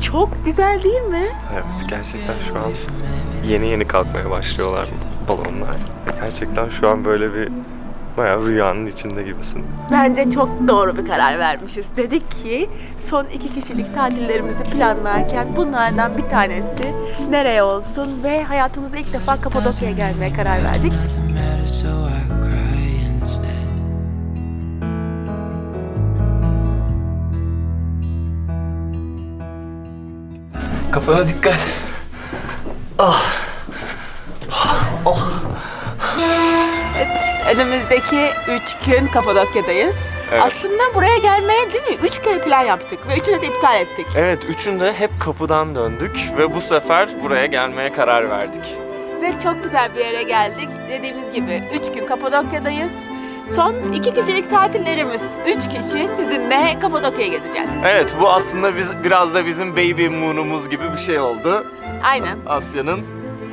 Çok güzel değil mi? Evet gerçekten şu an yeni yeni kalkmaya başlıyorlar balonlar. Gerçekten şu an böyle bir bayağı rüyanın içinde gibisin. Bence çok doğru bir karar vermişiz. Dedik ki son iki kişilik tatillerimizi planlarken bunlardan bir tanesi nereye olsun ve hayatımızda ilk defa Kapadokya'ya gelmeye karar verdik. Kafana dikkat. Evet, önümüzdeki üç gün Kapadokya'dayız. Evet. Aslında buraya gelmeye değil mi? Üç kere plan yaptık ve üçünü de iptal ettik. Evet üçünde hep kapıdan döndük ve bu sefer buraya gelmeye karar verdik. Ve çok güzel bir yere geldik. Dediğimiz gibi 3 gün Kapadokya'dayız. Son iki kişilik tatillerimiz. 3 kişi sizinle Kapadokya'ya gezeceğiz. Evet bu aslında biz biraz da bizim baby moon'umuz gibi bir şey oldu. Aynen. Asya'nın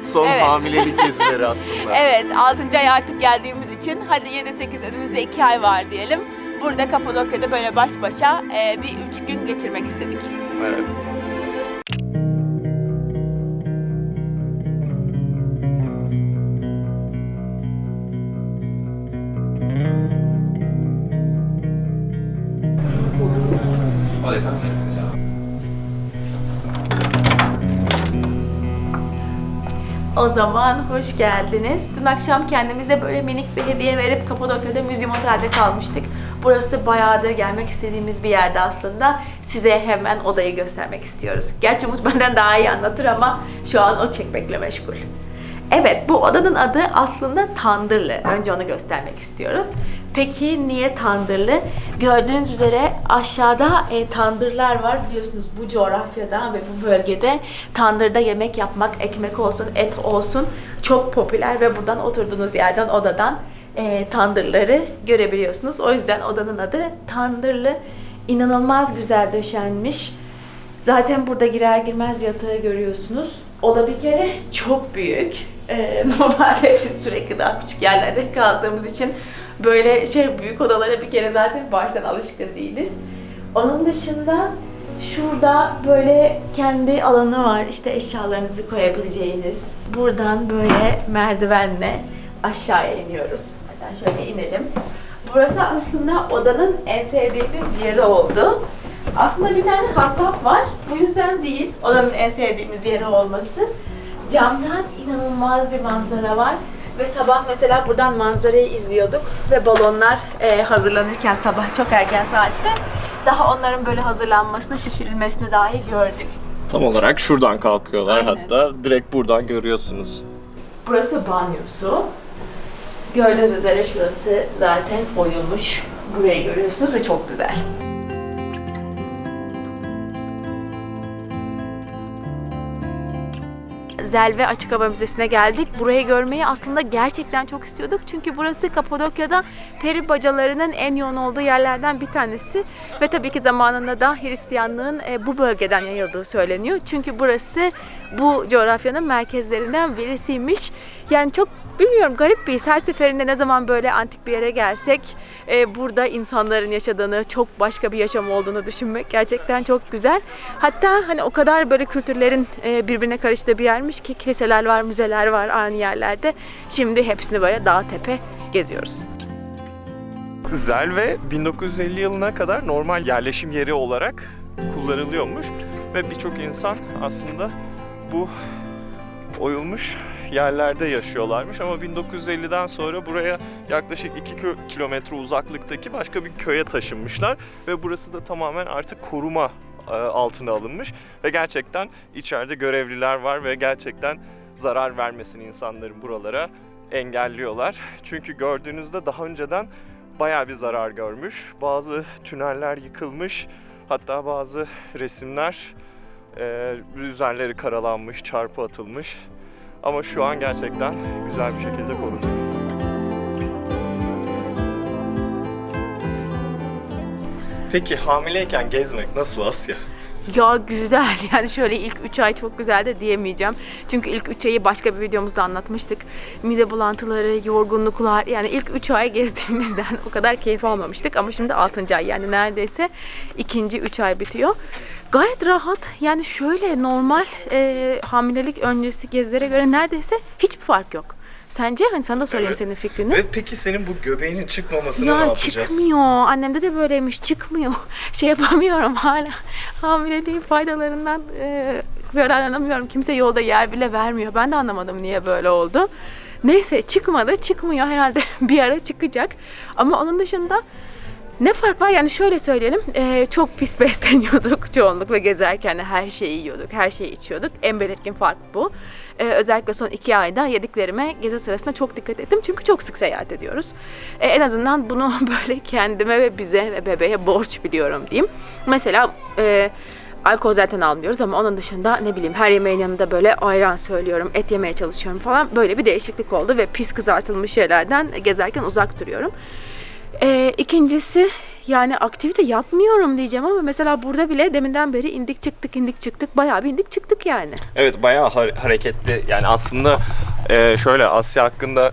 son Evet. hamilelik gezileri aslında. Evet 6. ay artık geldiğimiz için hadi 7-8 önümüzde 2 ay var diyelim. Burada Kapadokya'da böyle baş başa e, bir 3 gün geçirmek istedik. evet. Zaman hoş geldiniz. Dün akşam kendimize böyle minik bir hediye verip Kapadokya'da Müzyum Otel'de kalmıştık. Burası bayağıdır gelmek istediğimiz bir yerde aslında. Size hemen odayı göstermek istiyoruz. Gerçi Umut benden daha iyi anlatır ama şu an o çekmekle meşgul. Evet, bu odanın adı aslında Tandırlı. Önce onu göstermek istiyoruz. Peki niye Tandırlı? Gördüğünüz üzere aşağıda e, tandırlar var. Biliyorsunuz bu coğrafyada ve bu bölgede tandırda yemek yapmak, ekmek olsun, et olsun çok popüler ve buradan oturduğunuz yerden, odadan e, tandırları görebiliyorsunuz. O yüzden odanın adı Tandırlı. İnanılmaz güzel döşenmiş. Zaten burada girer girmez yatağı görüyorsunuz. Oda bir kere çok büyük. Ee, normalde biz sürekli daha küçük yerlerde kaldığımız için böyle şey büyük odalara bir kere zaten baştan alışkın değiliz. Onun dışında şurada böyle kendi alanı var. İşte eşyalarınızı koyabileceğiniz. Buradan böyle merdivenle aşağıya iniyoruz. Hatta şöyle inelim. Burası aslında odanın en sevdiğimiz yeri oldu. Aslında bir tane hattap var. Bu yüzden değil. Odanın en sevdiğimiz yeri olması. Camdan inanılmaz bir manzara var. Ve sabah mesela buradan manzarayı izliyorduk ve balonlar e, hazırlanırken sabah çok erken saatte daha onların böyle hazırlanmasını, şişirilmesini dahi gördük. Tam olarak şuradan kalkıyorlar Aynen. hatta direkt buradan görüyorsunuz. Burası banyosu. Gördüğünüz üzere şurası zaten oyulmuş. Burayı görüyorsunuz ve çok güzel. Zelve Açık Hava Müzesi'ne geldik. Burayı görmeyi aslında gerçekten çok istiyorduk. Çünkü burası Kapadokya'da peri bacalarının en yoğun olduğu yerlerden bir tanesi. Ve tabii ki zamanında da Hristiyanlığın e, bu bölgeden yayıldığı söyleniyor. Çünkü burası bu coğrafyanın merkezlerinden birisiymiş. Yani çok bilmiyorum garip bir his. Her seferinde ne zaman böyle antik bir yere gelsek e, burada insanların yaşadığını, çok başka bir yaşam olduğunu düşünmek gerçekten çok güzel. Hatta hani o kadar böyle kültürlerin e, birbirine karıştığı bir yermiş ki kiliseler var, müzeler var aynı yerlerde. Şimdi hepsini böyle dağ tepe geziyoruz. Zelve 1950 yılına kadar normal yerleşim yeri olarak kullanılıyormuş ve birçok insan aslında bu oyulmuş yerlerde yaşıyorlarmış ama 1950'den sonra buraya yaklaşık 2 kö- kilometre uzaklıktaki başka bir köye taşınmışlar ve burası da tamamen artık koruma altına alınmış ve gerçekten içeride görevliler var ve gerçekten zarar vermesin insanların buralara engelliyorlar. Çünkü gördüğünüzde daha önceden bayağı bir zarar görmüş. Bazı tüneller yıkılmış. Hatta bazı resimler e, üzerleri karalanmış, çarpı atılmış. Ama şu an gerçekten güzel bir şekilde korunuyor. Peki hamileyken gezmek nasıl Asya? Ya güzel yani şöyle ilk 3 ay çok güzel de diyemeyeceğim. Çünkü ilk 3 ayı başka bir videomuzda anlatmıştık. Mide bulantıları, yorgunluklar yani ilk 3 ay gezdiğimizden o kadar keyif almamıştık. Ama şimdi 6. ay yani neredeyse ikinci 3 ay bitiyor. Gayet rahat yani şöyle normal e, hamilelik öncesi gezilere göre neredeyse hiçbir fark yok. Sence? Hani sana da sorayım Evet. senin fikrini. Ve peki senin bu göbeğinin çıkmamasına ne Ya yapacağız? çıkmıyor. Annemde de böyleymiş. Çıkmıyor. Şey yapamıyorum hala. Hamileliğin faydalarından e, yararlanamıyorum. Kimse yolda yer bile vermiyor. Ben de anlamadım niye böyle oldu. Neyse çıkmadı. Çıkmıyor herhalde. bir ara çıkacak. Ama onun dışında ne fark var? Yani şöyle söyleyelim. e, çok pis besleniyorduk çoğunlukla gezerken her şeyi yiyorduk, her şeyi içiyorduk. En belirgin fark bu. E, özellikle son iki ayda yediklerime gezi sırasında çok dikkat ettim. Çünkü çok sık seyahat ediyoruz. E, en azından bunu böyle kendime ve bize ve bebeğe borç biliyorum diyeyim. Mesela e, alkol zaten almıyoruz ama onun dışında ne bileyim her yemeğin yanında böyle ayran söylüyorum, et yemeye çalışıyorum falan. Böyle bir değişiklik oldu ve pis kızartılmış şeylerden gezerken uzak duruyorum. Ee, ikincisi yani aktivite yapmıyorum diyeceğim ama mesela burada bile deminden beri indik çıktık indik çıktık bayağı bir indik çıktık yani. Evet bayağı har- hareketli. Yani aslında e, şöyle Asya hakkında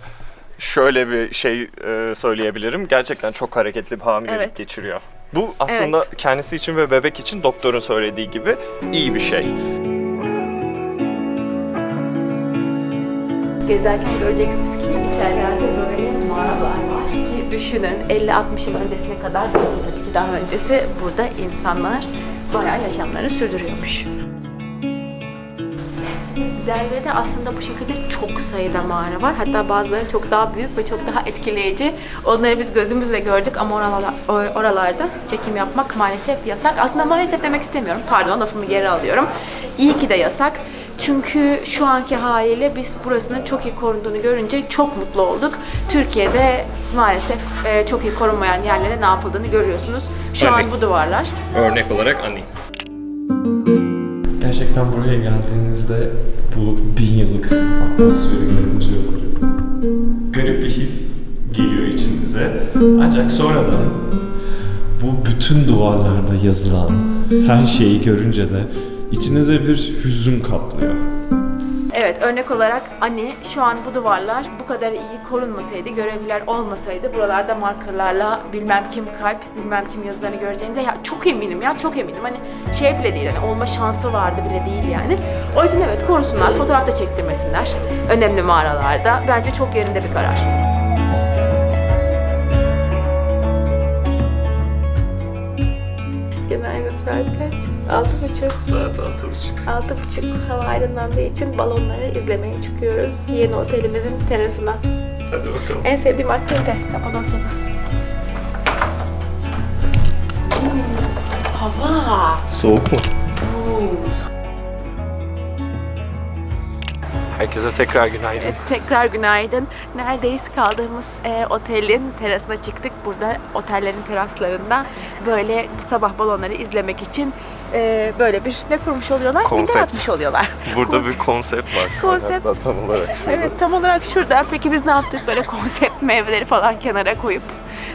şöyle bir şey e, söyleyebilirim. Gerçekten çok hareketli bir hamilelik Evet. geçiriyor. Bu aslında Evet. kendisi için ve bebek için doktorun söylediği gibi iyi bir şey. Gezerken göreceksiniz ki içerilerde böyle mağaralar düşünün 50-60 yıl öncesine kadar tabii ki daha öncesi burada insanlar bayağı yaşamlarını sürdürüyormuş. Zerve'de aslında bu şekilde çok sayıda mağara var. Hatta bazıları çok daha büyük ve çok daha etkileyici. Onları biz gözümüzle gördük ama oralarda çekim yapmak maalesef yasak. Aslında maalesef demek istemiyorum. Pardon lafımı geri alıyorum. İyi ki de yasak. Çünkü şu anki haliyle biz burasının çok iyi korunduğunu görünce çok mutlu olduk. Türkiye'de maalesef e, çok iyi korunmayan yerlere ne yapıldığını görüyorsunuz. Şu an Örnek. bu duvarlar. Örnek olarak Ani. Gerçekten buraya geldiğinizde bu bin yıllık atmosferi görünce garip bir his geliyor içinize. Ancak sonradan bu bütün duvarlarda yazılan her şeyi görünce de içinize bir hüzün kaplıyor. Evet örnek olarak Ani şu an bu duvarlar bu kadar iyi korunmasaydı, görevliler olmasaydı buralarda markerlarla bilmem kim kalp, bilmem kim yazılarını göreceğinize ya çok eminim ya çok eminim. Hani şey bile değil hani olma şansı vardı bile değil yani. O yüzden evet korusunlar, fotoğrafta çektirmesinler. Önemli mağaralarda. Bence çok yerinde bir karar. Günaydın saat kaç? Altı buçuk. Saat altı buçuk. Altı buçuk hava aydınlandığı için balonları izlemeye çıkıyoruz. Yeni otelimizin terasına. Hadi bakalım. En sevdiğim aktivite Kapadokya'da. Hava. Soğuk mu? Herkese tekrar günaydın. Evet, tekrar günaydın. Neredeyiz kaldığımız e, otelin terasına çıktık. Burada otellerin teraslarında böyle sabah balonları izlemek için e, böyle bir ne kurmuş oluyorlar? Konsept. Ne atmış oluyorlar. Burada Konsept. bir konsept var. Konsept. Hatta tam olarak. Evet tam olarak şurada. Peki biz ne yaptık? Böyle konsept meyveleri falan kenara koyup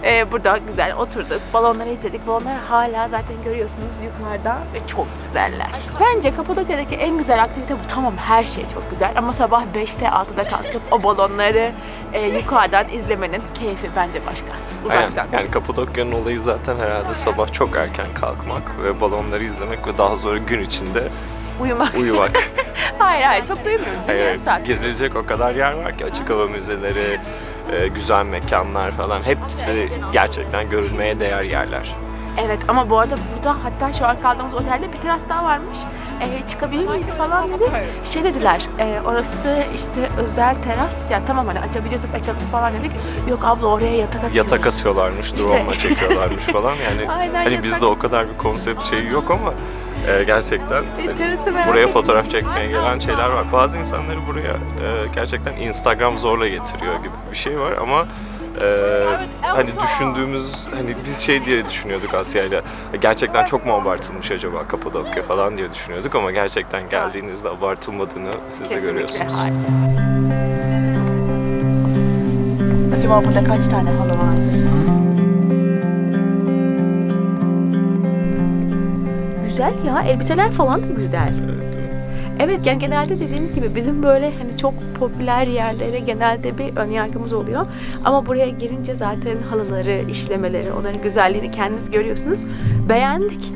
e, burada güzel oturduk. Balonları izledik. Balonlar hala zaten görüyorsunuz yukarıda ve çok güzeller. Bence Kapadokya'daki en güzel aktivite bu. Tamam her şey çok güzel ama sabah 5'te 6'da kalkıp o balonları e, yukarıdan izlemenin keyfi bence başka. Uzaktan. Aynen. Yani Kapadokya'nın olayı zaten herhalde sabah çok erken kalkmak ve balonları izlemek ve daha sonra gün içinde Uyumak. uyumak. hayır hayır çok da uyumuyoruz. Hayır, saat. gezilecek o kadar yer var ki açık hava müzeleri, e, güzel mekanlar falan hepsi gerçekten görülmeye değer yerler. Evet ama bu arada burada hatta şu an kaldığımız otelde bir teras daha varmış. Ee, çıkabilir miyiz falan dedik. Şey dediler e, orası işte özel teras. Yani tamam hani açabiliyorsak açalım falan dedik. Yok abla oraya yatak atıyoruz. Yatak atıyorlarmış, İşte- drone'la çekiyorlarmış falan yani. Aynen, hani yatak. bizde o kadar bir konsept şeyi yok ama e, gerçekten merak buraya fotoğraf çekmeye gelen şeyler var. Bazı insanları buraya e, gerçekten Instagram zorla getiriyor gibi bir şey var ama e, hani düşündüğümüz hani biz şey diye düşünüyorduk Asya'yla gerçekten çok mu abartılmış acaba Kapadokya falan diye düşünüyorduk ama gerçekten geldiğinizde abartılmadığını siz de görüyorsunuz. Acaba burada kaç tane halı vardır? Güzel ya. Elbiseler falan da güzel. Evet yani genelde dediğimiz gibi bizim böyle hani çok popüler yerlere genelde bir ön yargımız oluyor. Ama buraya girince zaten halıları, işlemeleri, onların güzelliğini kendiniz görüyorsunuz. Beğendik.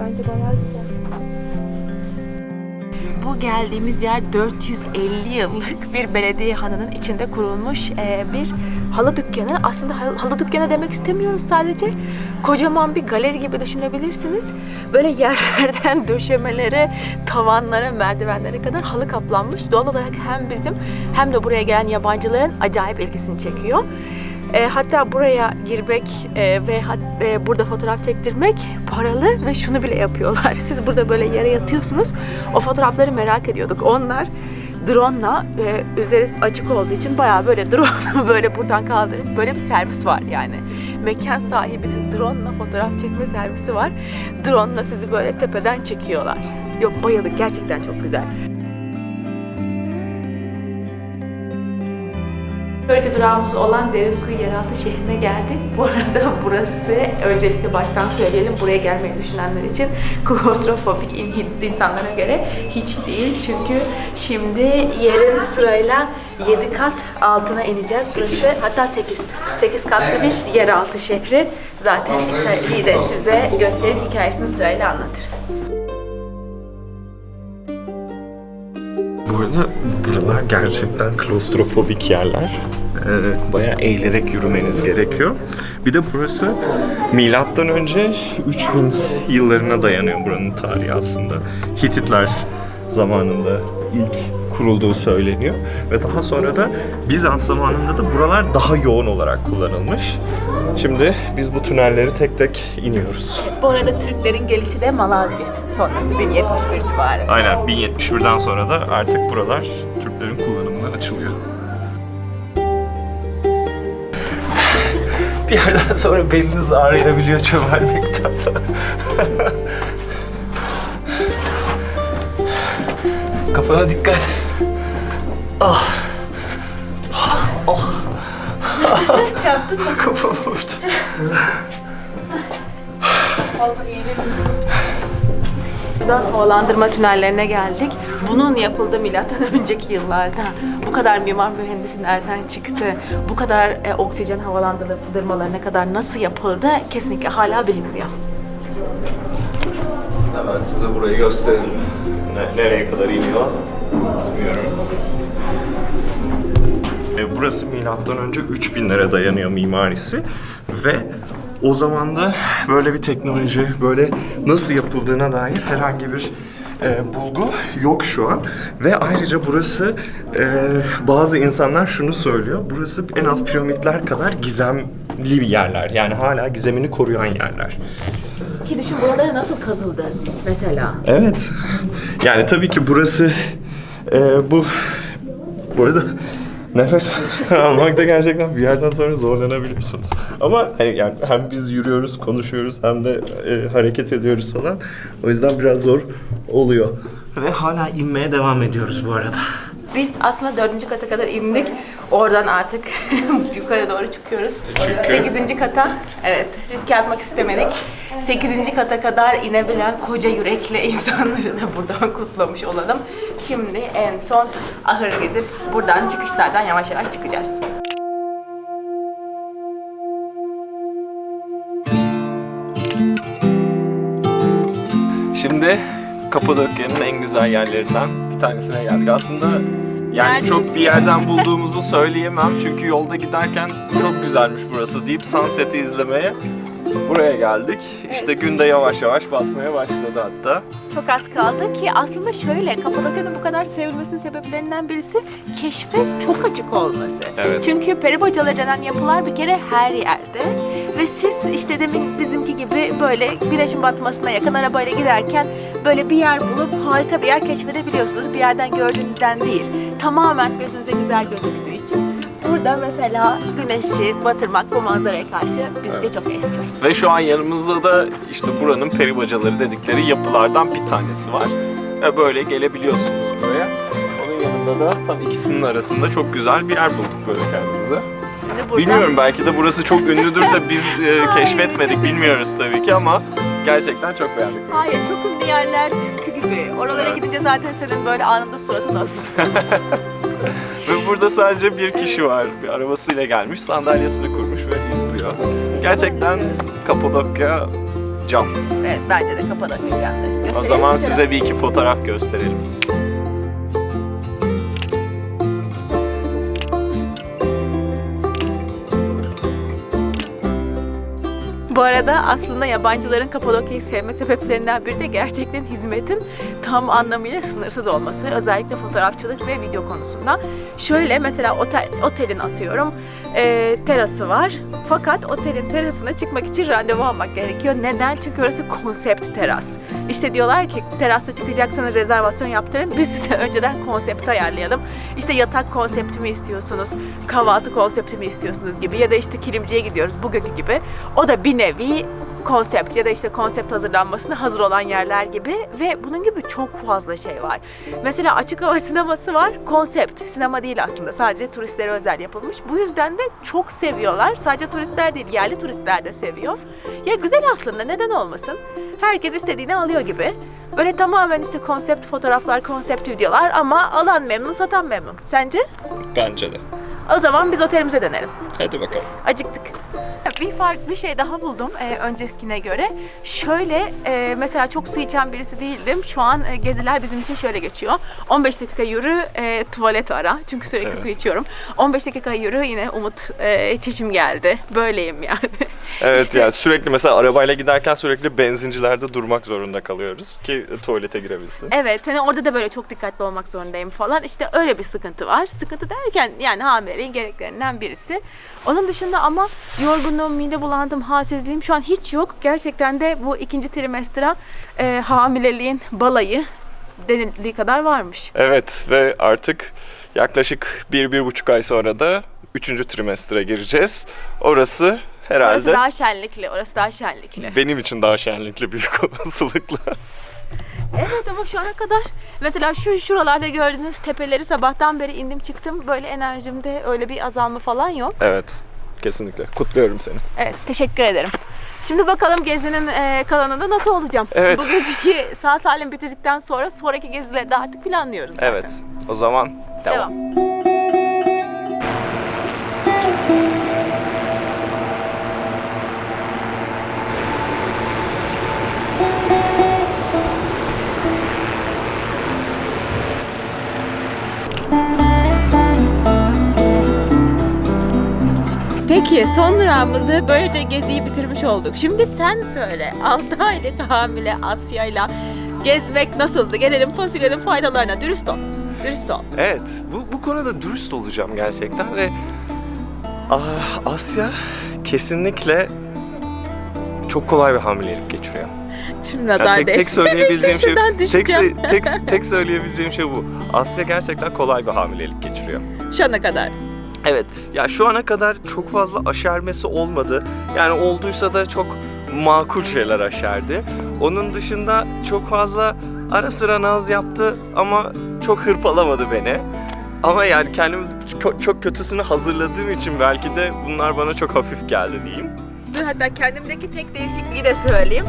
Bence bayağı güzel. Bu geldiğimiz yer 450 yıllık bir belediye hanının içinde kurulmuş bir halı dükkanı. Aslında halı, halı dükkanı demek istemiyoruz sadece. Kocaman bir galeri gibi düşünebilirsiniz. Böyle yerlerden döşemelere, tavanlara, merdivenlere kadar halı kaplanmış. Doğal olarak hem bizim hem de buraya gelen yabancıların acayip ilgisini çekiyor. E, hatta buraya girmek e, ve hat- e, burada fotoğraf çektirmek paralı ve şunu bile yapıyorlar. Siz burada böyle yere yatıyorsunuz. O fotoğrafları merak ediyorduk. Onlar drone'la e, üzeri açık olduğu için bayağı böyle drone'u böyle buradan kaldırıp böyle bir servis var yani. Mekan sahibinin drone'la fotoğraf çekme servisi var. Drone'la sizi böyle tepeden çekiyorlar. Yok bayıldık gerçekten çok güzel. Sonraki durağımız olan Derinkuyu Yeraltı şehrine geldik. Bu arada burası öncelikle baştan söyleyelim buraya gelmeyi düşünenler için klostrofobik in- insanlara göre hiç değil. Çünkü şimdi yerin sırayla 7 kat altına ineceğiz. Burası hatta 8. 8 katlı bir yeraltı şehri. Zaten içeriği de size gösterip hikayesini sırayla anlatırız. Bu arada buralar gerçekten klostrofobik yerler. Ee, bayağı eğilerek yürümeniz gerekiyor. Bir de burası milattan önce 3000 yıllarına dayanıyor buranın tarihi aslında. Hititler zamanında ilk kurulduğu söyleniyor ve daha sonra da Bizans zamanında da buralar daha yoğun olarak kullanılmış. Şimdi biz bu tünelleri tek tek iniyoruz. Bu arada Türklerin gelişi de Malazgirt sonrası 1071 civarı. Aynen 1071'den sonra da artık buralar Türklerin kullanımına açılıyor. Bir yerden sonra beliniz ağrıyabiliyor çömelmekten sonra. Kafana dikkat. Çarptın mı? Kafama vurdu. Buradan havalandırma tünellerine geldik. Bunun yapıldığı milattan önceki yıllarda. Bu kadar mimar mühendisi nereden çıktı? Bu kadar e, oksijen havalandırmaları ne kadar nasıl yapıldı? Kesinlikle hala bilinmiyor. Hemen size burayı gösterelim. Ne- nereye kadar iniyor bilmiyorum. Burası milattan önce 3000'lere dayanıyor mimarisi ve o zaman da böyle bir teknoloji, böyle nasıl yapıldığına dair herhangi bir e, bulgu yok şu an. Ve ayrıca burası e, bazı insanlar şunu söylüyor. Burası en az piramitler kadar gizemli bir yerler. Yani hala gizemini koruyan yerler. Ki düşün buraları nasıl kazıldı mesela. Evet. Yani tabii ki burası e, bu bu arada nefes almakta gerçekten bir yerden sonra zorlanabiliyorsunuz. Ama hani yani hem biz yürüyoruz, konuşuyoruz hem de e, hareket ediyoruz falan. O yüzden biraz zor oluyor. Ve hala inmeye devam ediyoruz bu arada. Biz aslında dördüncü kata kadar indik. Oradan artık yukarı doğru çıkıyoruz. Sekizinci kata, evet riske atmak istemedik. Sekizinci kata kadar inebilen koca yürekli insanları da buradan kutlamış olalım. Şimdi en son ahır gezip buradan çıkışlardan yavaş yavaş çıkacağız. Şimdi Kapadokya'nın en güzel yerlerinden bir tanesine geldik. Aslında yani Neredeyiz çok bir yerden bulduğumuzu söyleyemem çünkü yolda giderken çok güzelmiş burası. Deep Sunset'i izlemeye buraya geldik. İşte gün de yavaş yavaş batmaya başladı hatta. Çok az kaldı ki aslında şöyle Kapadokya'nın bu kadar sevilmesinin sebeplerinden birisi keşfe çok açık olması. Evet. Çünkü peri bacaları denen yapılar bir kere her yerde ve siz işte demin bizimki gibi böyle güneşin batmasına yakın arabayla giderken böyle bir yer bulup harika bir yer keşfedebiliyorsunuz. Bir yerden gördüğünüzden değil. Tamamen gözünüze güzel gözüktüğü için. Burada mesela güneşi batırmak bu manzaraya karşı bizce çok eşsiz. Ve şu an yanımızda da işte buranın peri bacaları dedikleri yapılardan bir tanesi var. Ve böyle gelebiliyorsunuz buraya. Onun yanında da tam ikisinin arasında çok güzel bir yer bulduk böyle kendimize. Şimdi burada Bilmiyorum belki de burası çok ünlüdür de biz e, keşfetmedik bilmiyoruz tabii ki ama Gerçekten çok beğendik. Hayır çok ünlü yerler dünkü gibi. Oralara Evet. gidince zaten senin böyle anında suratın asıl. Ve burada sadece bir kişi var. Bir arabasıyla gelmiş, sandalyesini kurmuş ve izliyor. Gerçekten Kapadokya cam. evet bence de Kapadokya canlı. O zaman size bir iki fotoğraf gösterelim. Bu arada aslında yabancıların Kapadokya'yı sevme sebeplerinden biri de gerçekten hizmetin tam anlamıyla sınırsız olması. Özellikle fotoğrafçılık ve video konusunda. Şöyle mesela otel, otelin atıyorum e, terası var. Fakat otelin terasına çıkmak için randevu almak gerekiyor. Neden? Çünkü orası konsept teras. İşte diyorlar ki terasta çıkacaksanız rezervasyon yaptırın. Biz size önceden konsept ayarlayalım. İşte yatak konsepti mi istiyorsunuz? Kahvaltı konsepti mi istiyorsunuz gibi ya da işte kilimciye gidiyoruz bugünkü gibi. O da bir nevi konsept ya da işte konsept hazırlanmasına hazır olan yerler gibi ve bunun gibi çok fazla şey var. Mesela açık hava sineması var. Konsept. Sinema değil aslında. Sadece turistlere özel yapılmış. Bu yüzden de çok seviyorlar. Sadece turistler değil, yerli turistler de seviyor. Ya güzel aslında. Neden olmasın? Herkes istediğini alıyor gibi. Böyle tamamen işte konsept fotoğraflar, konsept videolar ama alan memnun, satan memnun. Sence? Bence de. O zaman biz otelimize dönelim. Hadi bakalım. Acıktık. Bir farklı bir şey daha buldum e, öncekine göre. Şöyle e, mesela çok su içen birisi değildim. Şu an e, geziler bizim için şöyle geçiyor. 15 dakika yürü, e, tuvalet ara. Çünkü sürekli Evet. su içiyorum. 15 dakika yürü yine Umut e, çişim geldi. Böyleyim yani. Evet İşte- yani sürekli mesela arabayla giderken sürekli benzincilerde durmak zorunda kalıyoruz ki tuvalete girebilsin. Evet hani orada da böyle çok dikkatli olmak zorundayım falan. İşte öyle bir sıkıntı var. Sıkıntı derken yani hamileliğin gereklerinden birisi. Onun dışında ama yorgunluğum, mide bulandım, halsizliğim şu an hiç yok. Gerçekten de bu ikinci trimestra e, hamileliğin balayı denildiği kadar varmış. Evet ve artık yaklaşık bir, bir buçuk ay sonra da üçüncü trimestre gireceğiz. Orası herhalde Orası daha şenlikli, orası daha şenlikli. benim için daha şenlikli büyük olasılıkla. Evet ama şu ana kadar mesela şu şuralarda gördüğünüz tepeleri sabahtan beri indim çıktım. Böyle enerjimde öyle bir azalma falan yok. evet kesinlikle kutluyorum seni. Evet, teşekkür ederim. Şimdi bakalım gezinin e, kalanında nasıl olacağım. Evet. Bu geziyi sağ salim bitirdikten sonra sonraki gezileri de artık planlıyoruz zaten. Evet o zaman devam. Devam. Peki son durağımızı böylece geziyi bitirmiş olduk. Şimdi sen söyle 6 aylık hamile Asya'yla gezmek nasıldı? Gelelim fasulyenin faydalarına. Dürüst ol. Dürüst ol. Evet, bu, bu konuda dürüst olacağım gerçekten ve ah, Asya kesinlikle çok kolay bir hamilelik geçiriyor. Şimdi Yani tek, tek söyleyebileceğim şey tek, tek, tek söyleyebileceğim şey bu. Asya gerçekten kolay bir hamilelik geçiriyor. Şu ana kadar. Evet, ya şu ana kadar çok fazla aşermesi olmadı. Yani olduysa da çok makul şeyler aşerdi. Onun dışında çok fazla ara sıra naz yaptı ama çok hırpalamadı beni. Ama yani kendimi çok, kötüsünü hazırladığım için belki de bunlar bana çok hafif geldi diyeyim. Dur hatta kendimdeki tek değişikliği de söyleyeyim.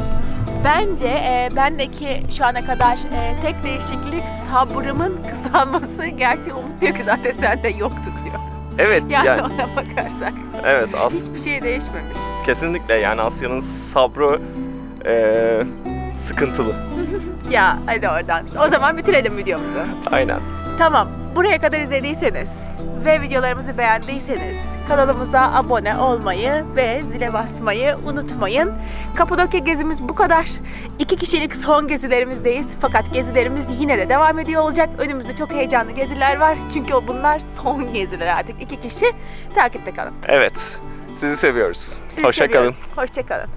Bence e, bendeki şu ana kadar e, tek değişiklik sabrımın kısalması. Gerçi Umut diyor ki zaten sende yoktu diyor. Evet, Yani, yani, ona bakarsak evet as hiçbir şey değişmemiş. kesinlikle yani Asya'nın sabrı eee, sıkıntılı. Ya hadi oradan. O zaman bitirelim videomuzu. Aynen. Tamam. Buraya kadar izlediyseniz ve videolarımızı beğendiyseniz kanalımıza abone olmayı ve zile basmayı unutmayın. Kapadokya gezimiz bu kadar. İki kişilik son gezilerimizdeyiz. Fakat gezilerimiz yine de devam ediyor olacak. Önümüzde çok heyecanlı geziler var. Çünkü bunlar son geziler artık. iki kişi takipte kalın. Evet. Sizi seviyoruz. Sizi Hoşça seviyoruz. kalın. Hoşça kalın.